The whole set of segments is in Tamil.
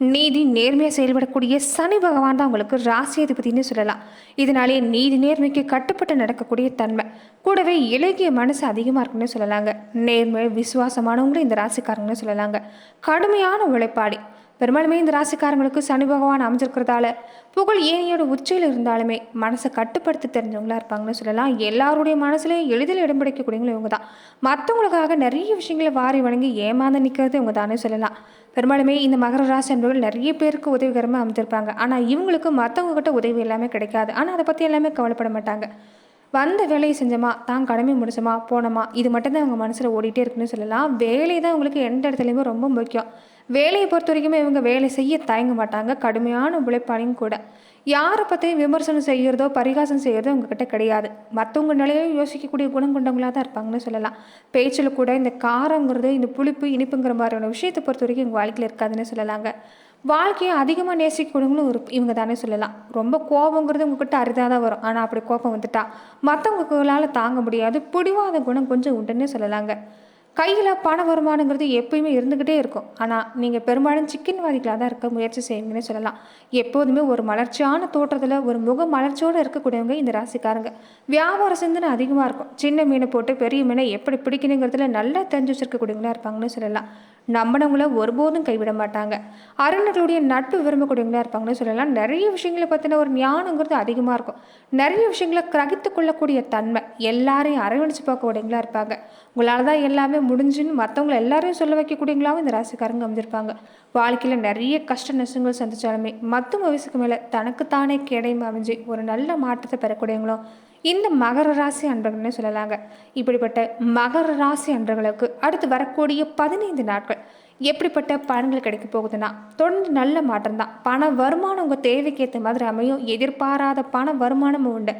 நீதி நேர்மையாக செயல்படக்கூடிய சனி பகவான் தான் உங்களுக்கு ராசி அதிபதினு சொல்லலாம். இதனாலே நீதி நேர்மைக்கு கட்டுப்பட்டு நடக்கக்கூடிய தன்மை. கூடவே இலகிய மனசு அதிகமாக இருக்குன்னு சொல்லலாங்க. நேர்மை விசுவாசமானவங்களும் இந்த ராசிக்காரங்கன்னு சொல்லலாங்க. கடுமையான உழைப்பாடி பெரும்பாலுமே இந்த ராசிக்காரங்களுக்கு சனி பகவான் அமைஞ்சிருக்கிறதால புகழ் ஏனியோட உச்சியில் இருந்தாலுமே மனசை கட்டுப்படுத்த தெரிஞ்சவங்களா இருப்பாங்கன்னு சொல்லலாம். எல்லாருடைய மனசுலையும் எளிதில் இடம் பிடிக்கக்கூடியவங்களும் இவங்க தான். மற்றவங்களுக்காக நிறைய விஷயங்களை வாரி வணங்கி ஏமாந்து நிற்கிறது இவங்க தானே சொல்லலாம். பெரும்பாலுமே இந்த மகர ராசி என்பவர்கள் நிறைய பேருக்கு உதவிகரமாக அமைஞ்சிருப்பாங்க ஆனால் இவங்களுக்கு மற்றவங்ககிட்ட உதவி எல்லாமே கிடைக்காது. ஆனால் அதை பற்றி எல்லாமே கவலைப்பட மாட்டாங்க. வந்த வேலையை செஞ்சோமா? தான் கடமை முடிச்சோமா போனோமா? இது மட்டும்தான் அவங்க மனசில் ஓடிட்டே இருக்குன்னு சொல்லலாம். வேலை தான் உங்களுக்கு எந்த இடத்துலையுமே ரொம்ப முக்கியம். வேலையை பொறுத்த வரைக்குமே இவங்க வேலை செய்ய தயங்க மாட்டாங்க. கடுமையான உழைப்பாளையும் கூட. யாரை பற்றியும் விமர்சனம் செய்கிறதோ பரிகாசம் செய்கிறதோ உங்ககிட்ட கிடையாது. மற்றவங்க நிலையும் யோசிக்கக்கூடிய குணம் கொண்டவங்களாக தான் இருப்பாங்கன்னு சொல்லலாம். பேச்சில் கூட இந்த காரங்கிறது இந்த புளிப்பு இனிப்புங்கிற மாதிரியான விஷயத்தை பொறுத்த வரைக்கும் எங்கள் வாழ்க்கையில் இருக்காதுன்னு சொல்லலாங்க. வாழ்க்கையை அதிகமாக நேசிக்கக்கூடியவங்களும் ஒரு இவங்க தானே சொல்லலாம். ரொம்ப கோபங்கிறது உங்ககிட்ட அரிதாக தான் வரும். ஆனால் அப்படி கோபம் வந்துட்டா மற்றவங்களால் தாங்க முடியாது. பிடிவாத குணம் கொஞ்சம் உண்டுன்னு சொல்லலாங்க. கையில் பண வருமானங்கிறது எப்பயுமே இருந்துக்கிட்டே இருக்கும். ஆனால் நீங்கள் பெரும்பாலும் சிக்கன்வாதிகளாக தான் இருக்க முயற்சி செய்வீங்கன்னு சொல்லலாம். எப்போதுமே ஒரு மலர்ச்சியான தோற்றத்தில் ஒரு முக மலர்ச்சியோடு இருக்கக்கூடியவங்க இந்த ராசிக்காரங்க. வியாபார சிந்தனை அதிகமாக இருக்கும். சின்ன மீனை போட்டு பெரிய மீனை எப்படி பிடிக்கணுங்கிறதுல நல்லா தெரிஞ்சு வச்சிருக்கக்கூடியவங்களா இருப்பாங்கன்னு சொல்லலாம். நம்பினவங்கள ஒருபோதும் கைவிட மாட்டாங்க. அறிஞர்களுடைய நட்பு விரும்பக்கூடியவங்களா இருப்பாங்கன்னு சொல்லலாம். நிறைய விஷயங்களை பற்றின ஒரு ஞானங்கிறது அதிகமாக இருக்கும். நிறைய விஷயங்களை கிரகித்து கொள்ளக்கூடிய தன்மை எல்லாரையும் அரவணைச்சு பார்க்கக்கூடியவங்களா இருப்பாங்க. உங்களால் தான் எல்லாமே முடிஞ்சுன்னு மற்றவங்கள எல்லாரையும் சொல்ல வைக்கக்கூடியவங்களாகவும் இந்த ராசிக்காரங்க அமைஞ்சிருப்பாங்க. வாழ்க்கையில் நிறைய கஷ்ட நஷ்டங்கள் சந்திச்சாலுமே மற்ற வயசுக்கு மேலே தனக்குத்தானே கேடையும் அமைஞ்சு ஒரு நல்ல மாற்றத்தை பெறக்கூடியவங்களும் இந்த மகர ராசி அன்பர்கள்னு சொல்லலாங்க. இப்படிப்பட்ட மகர ராசி அன்பர்களுக்கு அடுத்து வரக்கூடிய பதினைந்து நாட்கள் எப்படிப்பட்ட பலன்கள் கிடைக்க போகுதுன்னா தொடர்ந்து நல்ல மாற்றம் தான். பண வருமானம் உங்கள் தேவைக்கு ஏற்ற மாதிரி அமையும். எதிர்பாராத பண வருமானமும் உண்டு.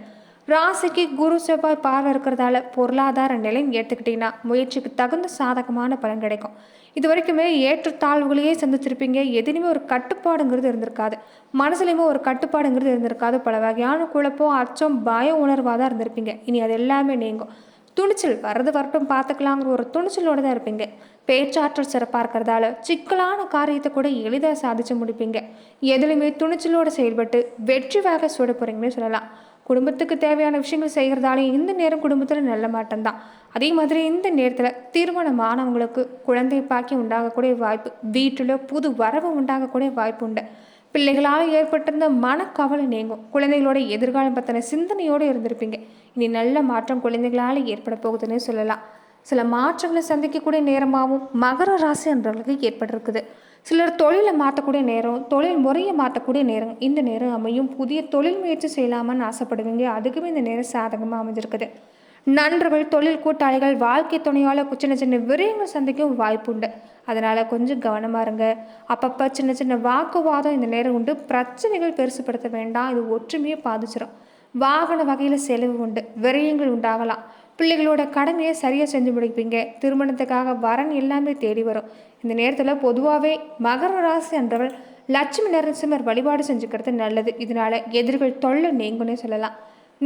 ராசிக்கு குரு செவ்வாய் பார்வை இருக்கிறதால பொருளாதார நிலையும் எடுத்துக்கிட்டிங்கன்னா முயற்சிக்கு தகுந்த சாதகமான பலன் கிடைக்கும். இது வரைக்குமே ஏற்றத்தாழ்வுகளையே சந்திச்சிருப்பீங்க எதுலையுமே ஒரு கட்டுப்பாடுங்கிறது இருந்திருக்காது. மனசுலையுமே ஒரு கட்டுப்பாடுங்கிறது இருந்திருக்காது பல வகையான குழப்பம் அச்சம் பய உணர்வாக தான் இருந்திருப்பீங்க. இனி அது எல்லாமே நீங்கும். துணிச்சல் வர்றது வரட்டும் பார்த்துக்கலாங்கிற ஒரு துணிச்சலோடு தான் இருப்பீங்க. பேச்சாற்றல் சிறப்பாக இருக்கிறதால சிக்கலான காரியத்தை கூட எளிதாக சாதிச்சு முடிப்பீங்க. எதுலையுமே துணிச்சலோடு செயல்பட்டு வெற்றி வேக சுட போகிறீங்கன்னு சொல்லலாம். குடும்பத்துக்கு தேவையான விஷயங்கள் செய்கிறதாலே இந்த நேரம் குடும்பத்தில் நல்ல மாட்டம்தான் அதே மாதிரி இந்த நேரத்தில் திருமணமானவங்களுக்கு குழந்தை பாக்கி உண்டாகக்கூடிய வாய்ப்பு வீட்டில் புது வரவு உண்டாகக்கூடிய வாய்ப்பு உண்டு. பிள்ளைகளால் ஏற்பட்டிருந்த மனக்கவலை நீங்கும். குழந்தைகளோட எதிர்காலம் பற்றின சிந்தனையோடு இருந்திருப்பீங்க. இனி நல்ல மாற்றம் குழந்தைகளால் ஏற்பட போகுதுன்னு சொல்லலாம். சில மாற்றங்களை சந்திக்கக்கூடிய நேரமாகவும் மகர ராசி என்றவர்களுக்கு ஏற்பட்டிருக்குது. சிலர் தொழிலை மாற்றக்கூடிய நேரம் தொழில் முறையை மாற்றக்கூடிய நேரம் இந்த நேரம் அமையும். புதிய தொழில் முயற்சி செய்யலாமான்னு ஆசைப்படுவீங்க. அதுக்குமே இந்த நேரம் சாதகமாக அமைஞ்சிருக்குது. நண்பர்கள் தொழில் கூட்டாளிகள் வாழ்க்கை துணையால் சின்ன சின்ன விரயங்கள் சந்திக்கும் வாய்ப்பு உண்டு. அதனால் கொஞ்சம் கவனமாக இருங்க. அப்பப்போ சின்ன சின்ன வாக்குவாதம் இந்த நேரம் உண்டு. பிரச்சனைகள் பெருசுப்படுத்த வேண்டாம். இது ஒற்றுமையை பாதிச்சிடும் வாகன வகையில் செலவு உண்டு. விரயங்கள் உண்டாகலாம். பிள்ளைகளோட கடமையை சரியாக செஞ்சு முடிப்பீங்க. திருமணத்துக்காக வரன் எல்லாமே தேடி வரும். இந்த நேரத்தில் பொதுவாகவே மகர ராசி என்றவள் லட்சுமி நரசிம்மர் வழிபாடு செஞ்சுக்கிறது நல்லது. இதனால எதிர்கள் தொல்லை நீங்கும்னே சொல்லலாம்.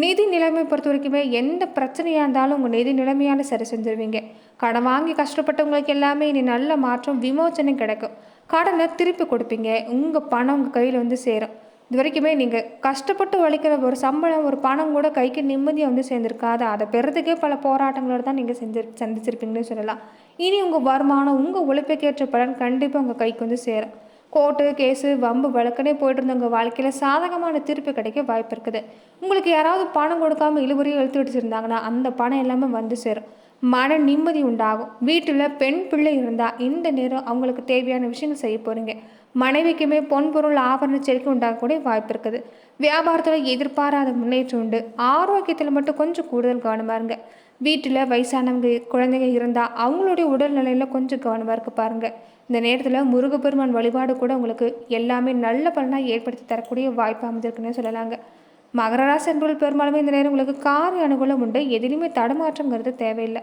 நிதி நிலைமை பொறுத்த வரைக்குமே எந்த பிரச்சனையாக இருந்தாலும் உங்கள் நிதி நிலைமையால் சரி செஞ்சுருவீங்க. கடன் வாங்கி கஷ்டப்பட்டவங்களுக்கு எல்லாமே இனி நல்ல மாற்றம் விமோச்சனம் கிடைக்கும். கடனை திருப்பி கொடுப்பீங்க. உங்கள் பணம் உங்கள் கையில் வந்து சேரும். இது வரைக்குமே நீங்கள் கஷ்டப்பட்டு உழைக்கிற ஒரு சம்பளம் ஒரு பணம் கூட கைக்கு நிம்மதியாக வந்து சேர்ந்துருக்காது. அதை பெறதுக்கே பல போராட்டங்களோடு தான் நீங்கள் செஞ்சு சந்திச்சிருப்பீங்கன்னு சொல்லலாம். இனி உங்கள் வருமானம் உங்கள் உழைப்புக்கேற்ற பலன் கண்டிப்பாக உங்கள் கைக்கு வந்து சேரும். கோர்ட்டு கேஸு வம்பு வழக்கனே போயிட்டு இருந்தவங்க வாழ்க்கையில் சாதகமான தீர்ப்பு கிடைக்க வாய்ப்பு இருக்குது. உங்களுக்கு யாராவது பணம் கொடுக்காம இழுபறியும் எழுத்து வச்சுருந்தாங்கன்னா அந்த பணம் எல்லாமே வந்து சேரும். மன நிம்மதி உண்டாகும். வீட்டில் பெண் பிள்ளை இருந்தால் இந்த நேரம் அவங்களுக்கு தேவையான விஷயங்கள் செய்ய போகிறீங்க மனைவிக்குமே பொன்பொருள் ஆபரண செருக்கி உண்டாகக்கூடிய வாய்ப்பு இருக்குது. வியாபாரத்தில் எதிர்பாராத முன்னேற்றம் உண்டு. ஆரோக்கியத்தில் மட்டும் கொஞ்சம் கூடுதல் கவனமாக இருங்க. வீட்டில் வயசானவங்க குழந்தைங்க இருந்தால் அவங்களுடைய உடல்நிலையில் கொஞ்சம் கவனமாக இருக்க பாருங்கள் இந்த நேரத்தில் முருகப்பெருமான் வழிபாடு கூட உங்களுக்கு எல்லாமே நல்ல பலனாக ஏற்படுத்தி தரக்கூடிய வாய்ப்பு அமைஞ்சிருக்குன்னு சொல்லலாங்க. மகர ராசி என்பவர்கள் பெரும்பாலுமே இந்த நேரம் உங்களுக்கு காரிய அனுகூலம் உண்டு. எதிலுமே தடுமாற்றங்கிறது தேவையில்லை.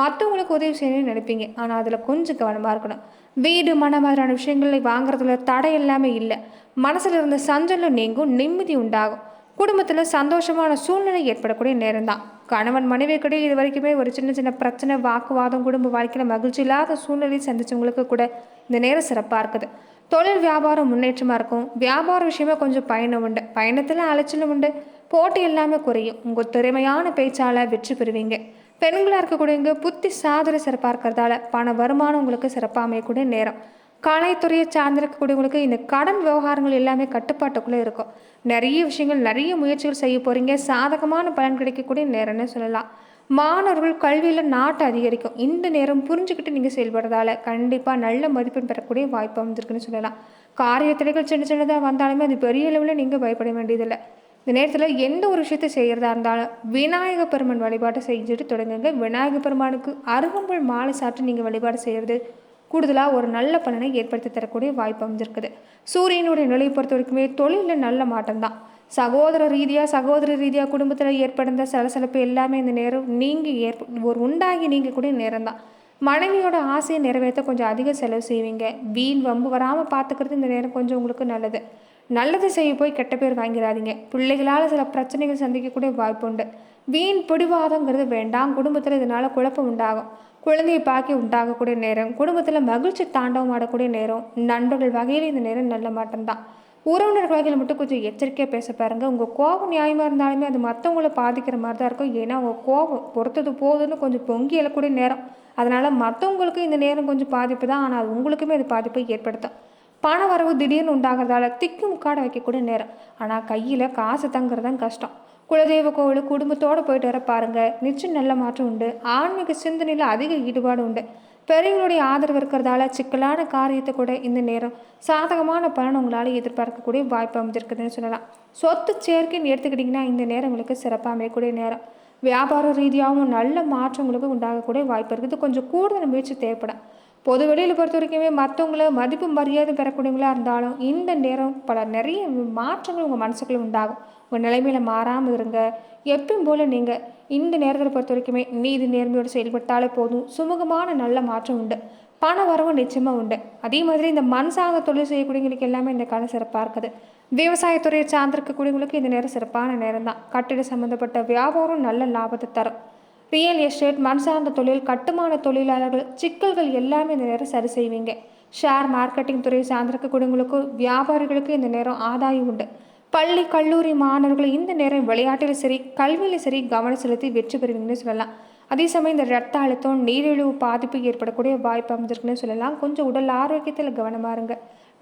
மற்றவங்களுக்கு உதவி செய்யணும்னு நினைப்பீங்க. ஆனால் அதில் கொஞ்சம் கவனமாக இருக்கணும். வீடு மன மாதிரியான விஷயங்களை வாங்குறதுல தடை எல்லாமே இல்லை. மனசில் இருந்த சஞ்சலம் நீங்கும் நிம்மதி உண்டாகும். குடும்பத்தில் சந்தோஷமான சூழ்நிலை ஏற்படக்கூடிய நேரம் தான் கணவன் மனைவி கூட இது வரைக்குமே ஒரு சின்ன சின்ன பிரச்சனை வாக்குவாதம் குடும்ப வாழ்க்கையில் மகிழ்ச்சி இல்லாத சூழ்நிலையை சந்தித்தவங்களுக்கு கூட இந்த நேரம் சிறப்பாக இருக்குது. தொழில் வியாபாரம் முன்னேற்றமாக இருக்கும். வியாபார விஷயமா கொஞ்சம் பயணம் உண்டு. பயணத்தில் அலைச்சலும் உண்டு. போட்டி எல்லாமே குறையும். உங்கள் திறமையான பேச்சால் வெற்றி பெறுவீங்க. பெண்களாக இருக்கக்கூடியவங்க புத்தி சாதனை சிறப்பாக இருக்கிறதால பண வருமானம் உங்களுக்கு சிறப்பாக அமையக்கூடிய நேரம். கலைத்துறையை சார்ந்திருக்கக்கூடியவங்களுக்கு இந்த கடன் விவகாரங்கள் எல்லாமே கட்டுப்பாட்டுக்குள்ளே இருக்கும். நிறைய விஷயங்கள் நிறைய முயற்சிகள் செய்ய போகிறீங்க சாதகமான பலன் கிடைக்கக்கூடிய நேரம்னு சொல்லலாம். மாணவர்கள் கல்வியில் நாட்டை அதிகரிக்கும். இந்த நேரம் புரிஞ்சுக்கிட்டு நீங்கள் செயல்படுறதால கண்டிப்பாக நல்ல மதிப்பெண் பெறக்கூடிய வாய்ப்பு அமைஞ்சிருக்குன்னு சொல்லலாம். காரிய தடைகள் சின்ன சின்னதாக வந்தாலுமே அது பெரிய அளவில் நீங்கள் பயப்பட வேண்டியதில்லை. இந்த நேரத்தில் எந்த ஒரு விஷயத்தை செய்கிறதா இருந்தாலும் விநாயக பெருமான் வழிபாட்டை செஞ்சுட்டு தொடங்குங்க. விநாயக பெருமானுக்கு அருகம்புல் மாலை சாப்பிட்டு நீங்கள் வழிபாடு செய்கிறது கூடுதலாக ஒரு நல்ல பலனை ஏற்படுத்தி தரக்கூடிய வாய்ப்பு அமைஞ்சிருக்குது. சூரியனுடைய நிலையை பொறுத்த வரைக்குமே தொழிலில் நல்ல மாற்றம் தான் சகோதர ரீதியாக சகோதர ரீதியாக குடும்பத்தில் ஏற்படுந்த சலசலப்பு எல்லாமே இந்த நேரம் நீங்கள் ஏற்ப ஒரு உண்டாகி நீங்கள் கூட நேரம் தான் மனைவியோட ஆசையை நிறைவேற்ற கொஞ்சம் அதிக செலவு செய்வீங்க. வீண் வம்பு வராமல் பார்த்துக்கிறது இந்த நேரம் கொஞ்சம் உங்களுக்கு நல்லது. நல்லது செய்ய போய் கெட்ட பேர் வாங்கிடாதீங்க பிள்ளைகளால் சில பிரச்சனைகள் சந்திக்கக்கூடிய வாய்ப்பு உண்டு. வீண் பிடிவாதங்கிறது வேண்டாம். குடும்பத்தில் இதனால் குழப்பம் உண்டாகும். குழந்தையை பாக்கி உண்டாகக்கூடிய நேரம் குடும்பத்தில் மகிழ்ச்சி தாண்டவம் ஆடக்கூடிய நேரம் நண்பர்கள் வகையில் இந்த நேரம் நல்ல மாற்றம்தான். உறவினர் மட்டும் கொஞ்சம் எச்சரிக்கையாக பேச பாருங்கள் உங்கள் கோபம் நியாயமாக இருந்தாலுமே அது மற்றவங்கள பாதிக்கிற மாதிரி தான் இருக்கும். ஏன்னா உங்கள் கோபம் பொறுத்தது போதுன்னு கொஞ்சம் பொங்கி எழக்கூடிய நேரம். அதனால் மற்றவங்களுக்கு இந்த நேரம் கொஞ்சம் பாதிப்பு தான். ஆனால் அது உங்களுக்குமே அது பாதிப்பை ஏற்படுத்தும். பண வரவு திடீர்னு உண்டாகிறதால திக்கு முக்காட வைக்கக்கூடிய நேரம். ஆனால் கையில் காசு தங்குறது தான் கஷ்டம். குலதெய்வ கோவில் குடும்பத்தோடு போயிட்டு வர பாருங்கள் நிச்சயம் நல்ல மாற்றம் உண்டு. ஆன்மீக சிந்தனையில் அதிக ஈடுபாடு உண்டு. பெரியவங்களுடைய ஆதரவு இருக்கிறதால சிக்கலான காரியத்தை கூட இந்த நேரம் சாதகமான பலன் உங்களால் எதிர்பார்க்கக்கூடிய வாய்ப்பு அமைஞ்சிருக்குதுன்னு சொல்லலாம். சொத்து சேர்க்கைன்னு எடுத்துக்கிட்டிங்கன்னா இந்த நேரம் உங்களுக்கு சிறப்பாக அமையக்கூடிய நேரம். வியாபார ரீதியாகவும் நல்ல மாற்றங்களுக்கு உண்டாகக்கூடிய வாய்ப்பு இருக்குது. கொஞ்சம் கூடுதல் முயற்சி தேவைப்படும். பொது வெளியில் பொறுத்த வரைக்குமே மற்றவங்கள மதிப்பு மரியாதை பெறக்கூடியவங்களா இருந்தாலும் இந்த நேரம் பல நிறைய மாற்றங்கள் உங்கள் மனசுக்குள்ள உண்டாகும். உங்கள் நிலைமையில் மாறாமல் இருங்க. எப்பயும் போல் நீங்கள் இந்த நேரத்தில் பொறுத்த வரைக்குமே நீதி நேர்மையோடு செயல்பட்டாலே போதும். சுமூகமான நல்ல மாற்றம் உண்டு. பண வரவு நிச்சயமாக உண்டு. அதே மாதிரி இந்த மண் சார்ந்த தொழில் செய்யக்கூடியவங்களுக்கு எல்லாமே இந்த காலம் சிறப்பாக இருக்குது. விவசாயத்துறையை சார்ந்திருக்கக்கூடியவங்களுக்கு இந்த நேரம் சிறப்பான நேரம் தான். கட்டிட சம்மந்தப்பட்ட வியாபாரம் நல்ல லாபத்தை தரும். ரியல் எஸ்டேட் மண் சார்ந்த தொழில் கட்டுமான தொழிலாளர்கள் சிக்கல்கள் எல்லாமே இந்த நேரம் சரி செய்வீங்க. ஷேர் மார்க்கெட்டிங் துறையை சார்ந்திருக்கக்கூடியவங்களுக்கு வியாபாரிகளுக்கு இந்த நேரம் ஆதாயம் உண்டு. பள்ளி கல்லூரி மாணவர்கள் இந்த நேரம் விளையாட்டில் சரி கல்வியில் சரி கவனம் செலுத்தி வெற்றி பெறுவீங்கன்னு சொல்லலாம். அதே சமயம் இந்த ரத்த அழுத்தம் நீரிழிவு பாதிப்பு ஏற்படக்கூடிய வாய்ப்பு அமைஞ்சிருக்குன்னு சொல்லலாம். கொஞ்சம் உடல் ஆரோக்கியத்தில் கவனமாக இருங்க.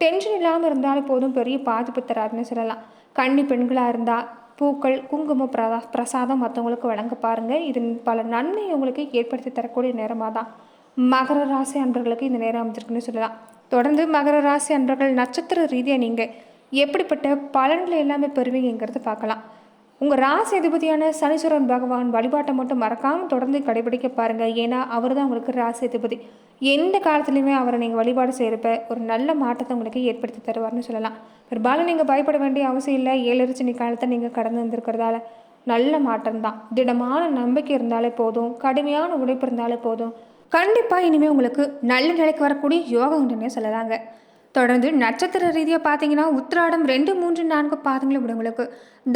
டென்ஷன் இல்லாமல் இருந்தாலும் போதும் பெரிய பாதிப்பு தராதுன்னு சொல்லலாம். கன்னி பெண்களாக இருந்தால் பூக்கள் குங்குமம் பிரதா பிரசாதம் மற்றவங்களுக்கு வழங்க பாருங்கள் இது பல நன்மை உங்களுக்கு ஏற்படுத்தி தரக்கூடிய நேரமாக தான் மகர ராசி அன்பர்களுக்கு இந்த நேரம் அமைஞ்சிருக்குன்னு சொல்லலாம். தொடர்ந்து மகர ராசி அன்பர்கள் நட்சத்திர ரீதியாக நீங்கள் எப்படிப்பட்ட பலன்களை எல்லாமே பெறுவீங்கிறது பார்க்கலாம். உங்கள் ராசி அதிபதியான சனீஸ்வரன் பகவான் வழிபாட்டை மட்டும் மறக்காமல் தொடர்ந்து கடைபிடிக்க பாருங்கள் ஏன்னா அவர் தான் உங்களுக்கு ராசி அதிபதி. எந்த காலத்துலையுமே அவரை நீங்கள் வழிபாடு செய்கிறப்ப ஒரு நல்ல மாற்றத்தை உங்களுக்கு ஏற்படுத்தி தருவார்னு சொல்லலாம். பெரும்பாலும் நீங்கள் பயப்பட வேண்டிய அவசியம் இல்லை. ஏழரிச்சனி காலத்தை நீங்கள் கடந்து வந்திருக்கிறதால நல்ல மாற்றம்தான் திடமான நம்பிக்கை இருந்தாலே போதும். கடுமையான உழைப்பு இருந்தாலே போதும். கண்டிப்பாக இனிமேல் உங்களுக்கு நல்ல நிலைக்கு வரக்கூடிய யோகம் உண்டுன்னே சொல்லலாங்க. தொடர்ந்து நட்சத்திர ரீதியாக பார்த்தீங்கன்னா உத்திராடம் ரெண்டு மூன்று நான்கு பாதங்களும் உங்களுக்கு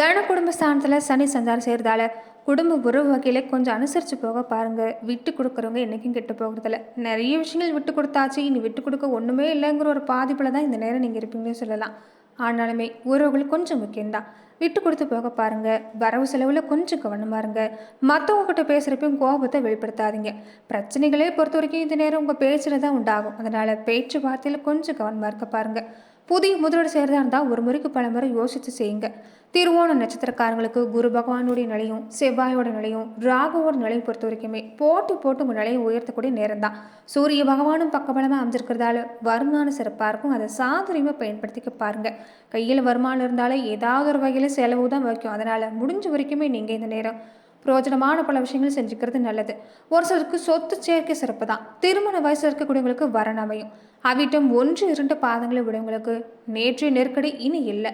தன குடும்ப ஸ்தானத்தில் சனி சஞ்சாரம் செய்கிறதால குடும்ப உறவு வகையில் கொஞ்சம் அனுசரித்து போக பாருங்கள் விட்டு கொடுக்குறவங்க என்றைக்கும் கெட்டு போகிறதில்ல. நிறைய விஷயங்கள் விட்டு கொடுத்தாச்சு. இனி விட்டு கொடுக்க ஒன்றுமே இல்லைங்கிற ஒரு பாதிப்பில் தான் இந்த நேரம் நீங்கள் இருப்பீங்கன்னு சொல்லலாம். ஆனாலுமே உறவுகள் கொஞ்சம் முக்கியம்தான். விட்டு கொடுத்து போக பாருங்க. வரவு செலவில் கொஞ்சம் கவனமாக இருங்க. மற்றவங்க கிட்ட பேசுகிறப்பையும் கோபத்தை வெளிப்படுத்தாதீங்க. பிரச்சனைகளே பொறுத்த வரைக்கும் இந்த நேரம் உங்கள் பேச்சில் தான் உண்டாகும். அதனால் பேச்சுவார்த்தையில் கொஞ்சம் கவனமாக இருக்க பாருங்கள் புதிய முதலீடு செய்கிறதா இருந்தால் ஒரு முறைக்கு பல முறை யோசித்து செய்யுங்க. திருவோண நட்சத்திரக்காரங்களுக்கு குரு பகவானுடைய நிலையும் செவ்வாயோட நிலையும் ராகுவோட நிலையும் பொறுத்த வரைக்குமே போட்டு போட்டு உங்கள் நிலையை உயர்த்தக்கூடிய நேரம் தான் சூரிய பகவானும் பக்கபலமாக அமைஞ்சிருக்கிறதால வருமானம் சிறப்பாக இருக்கும். அதை சாதுரியமாக பயன்படுத்திக்க பாருங்கள் கையில் வருமானம் இருந்தாலே ஏதாவது ஒரு வகையில் செலவு தான் வைக்கும். அதனால் முடிஞ்ச வரைக்குமே நீங்கள் இந்த நேரம் பிரயோஜனமான பல விஷயங்கள் செஞ்சுக்கிறது நல்லது. ஒரு சிலருக்கு சொத்து சேர்க்கை சிறப்பு தான் திருமண வயசில் இருக்கக்கூடியவங்களுக்கு வரன் அமையும். அவிட்டம் ஒன்று இரண்டு பாதங்களை விடவங்களுக்கு நேற்றைய நெருக்கடி இனி இல்லை.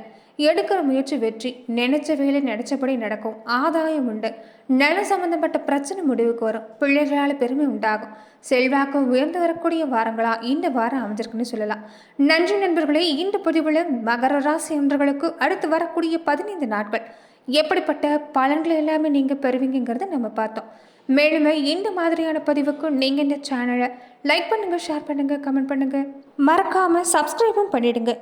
எடுக்கிற முயற்சி வெற்றி. நினைச்ச வேலை நினைச்சபடி நடக்கும். ஆதாயம் உண்டு. நில சம்பந்தப்பட்ட பிரச்சனை முடிவுக்கு வரும். பிள்ளைகளால் பெருமை உண்டாகும். செல்வாக்கு உயர்ந்து வரக்கூடிய வாரங்களா இந்த வாரம் அமைஞ்சிருக்குன்னு சொல்லலாம். நன்றி நண்பர்களே இந்த பதிவில் மகர ராசி அன்றர்களுக்கு அடுத்து வரக்கூடிய பதினைந்து நாட்கள். எப்படிப்பட்ட பலன்களை எல்லாமே நீங்கள் பெறுவீங்கிறத நம்ம பார்த்தோம். மேலுமே இந்த மாதிரியான பதிவுக்கு நீங்கள் இந்த சேனலை லைக் பண்ணுங்கள் ஷேர் பண்ணுங்கள் கமெண்ட் பண்ணுங்கள் மறக்காமல் சப்ஸ்கிரைபும் பண்ணிவிடுங்க